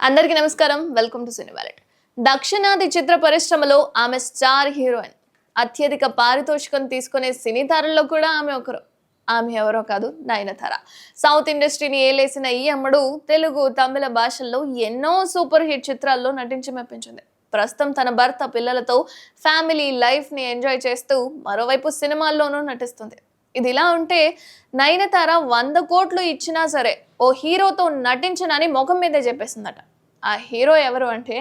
అందరికీ నమస్కారం. Welcome to సినీ దక్షిణాది చిత్ర పరిశ్రమలో ఆమె స్టార్ హీరోయిన్. అత్యధిక పారితోషికం తీసుకునే సినీ తారల్లో కూడా ఆమె ఒకరు. ఆమె ఎవరో కాదు నయనతార. సౌత్ ఇండస్ట్రీని ఏలేసిన ఈ అమ్మడు తెలుగు తమిళ భాషల్లో ఎన్నో సూపర్ హిట్ చిత్రాల్లో నటించి మెప్పించింది. ప్రస్తుతం తన భర్త పిల్లలతో ఫ్యామిలీ లైఫ్ని ఎంజాయ్ చేస్తూ మరోవైపు సినిమాల్లోనూ నటిస్తుంది. ఇది ఇలా ఉంటే నయనతార వంద కోట్లు ఇచ్చినా సరే ఓ హీరోతో నటించనని ముఖం మీదే చెప్పేసిందట. ఆ హీరో ఎవరు అంటే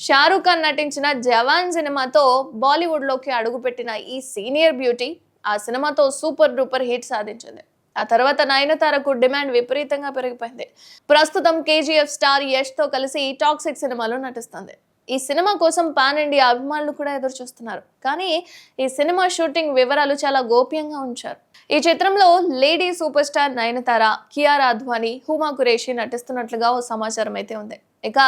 షారూఖ్ ఖాన్ నటించిన జవాన్ సినిమాతో బాలీవుడ్లోకి అడుగుపెట్టిన ఈ సీనియర్ బ్యూటీ ఆ సినిమాతో సూపర్ డూపర్ హిట్ సాధించింది. ఆ తర్వాత నయనతారకు డిమాండ్ విపరీతంగా పెరిగిపోయింది. ప్రస్తుతం కేజీఎఫ్ స్టార్ యష్తో కలిసి టాక్సిక్ సినిమాలో నటిస్తుంది. ఈ సినిమా కోసం పాన్ ఇండియా అభిమానులు కూడా ఎదురు చూస్తున్నారు కానీ ఈ సినిమా షూటింగ్ వివరాలు చాలా గోప్యంగా ఉంచారు. ఈ చిత్రంలో lady super star Nayanthara Kiara Advani Huma Qureshi నటిస్తున్నట్లుగా ఓ సమాచారం అయితే ఉంది. ఇక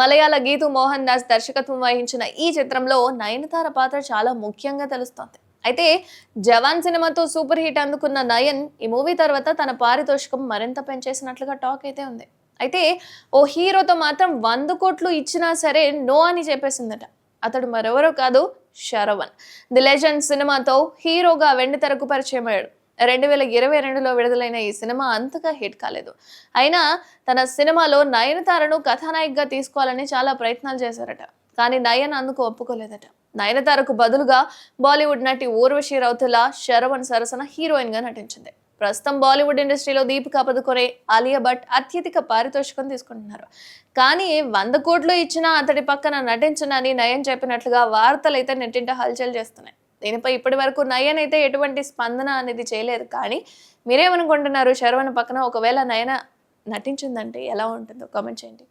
మలయాళ గీతు మోహన్ దాస్ దర్శకత్వం వహించిన ఈ చిత్రంలో నయనతార పాత్ర చాలా ముఖ్యంగా తెలుస్తోంది. అయితే జవాన్ సినిమాతో సూపర్ హిట్ అందుకున్న నయన్ ఈ మూవీ తర్వాత తన పారితోషికం మరింత పెంచేసినట్లుగా టాక్ అయితే ఉంది. అయితే ఓ హీరోతో మాత్రం వంద కోట్లు ఇచ్చినా సరే నో అని చెప్పేసిందట. అతడు మరెవరో కాదు శరవణ్. ది లెజెండ్ సినిమాతో హీరోగా వెండితెరకు పరిచయం అయ్యాడు. రెండు వేల ఇరవై రెండులో విడుదలైన ఈ సినిమా అంతగా హిట్ కాలేదు. అయినా తన సినిమాలో నయనతారను కథానాయికగా తీసుకోవాలని చాలా ప్రయత్నాలు చేశారట. కానీ నయన్ అందుకు ఒప్పుకోలేదట. నయనతారకు బదులుగా బాలీవుడ్ నటి ఊర్వశి రౌతుల శరవణ్ సరసన హీరోయిన్గా నటించింది. ప్రస్తుతం బాలీవుడ్ ఇండస్ట్రీలో దీపికా పదుకొనే ఆలియా భట్ అత్యధిక పారితోషికం తీసుకుంటున్నారు. కానీ వంద కోట్లు ఇచ్చినా అతడి పక్కన నటించనని నయన్ చెప్పినట్లుగా వార్తలు అయితే నెట్టింట హల్చల్ చేస్తున్నాయి. దీనిపై ఇప్పటి వరకు నయన్ అయితే ఎటువంటి స్పందన అనేది చేయలేదు. కానీ మీరేమనుకుంటున్నారు? శరవణ పక్కన ఒకవేళ నయన నటించిందంటే ఎలా ఉంటుందో కామెంట్ చేయండి.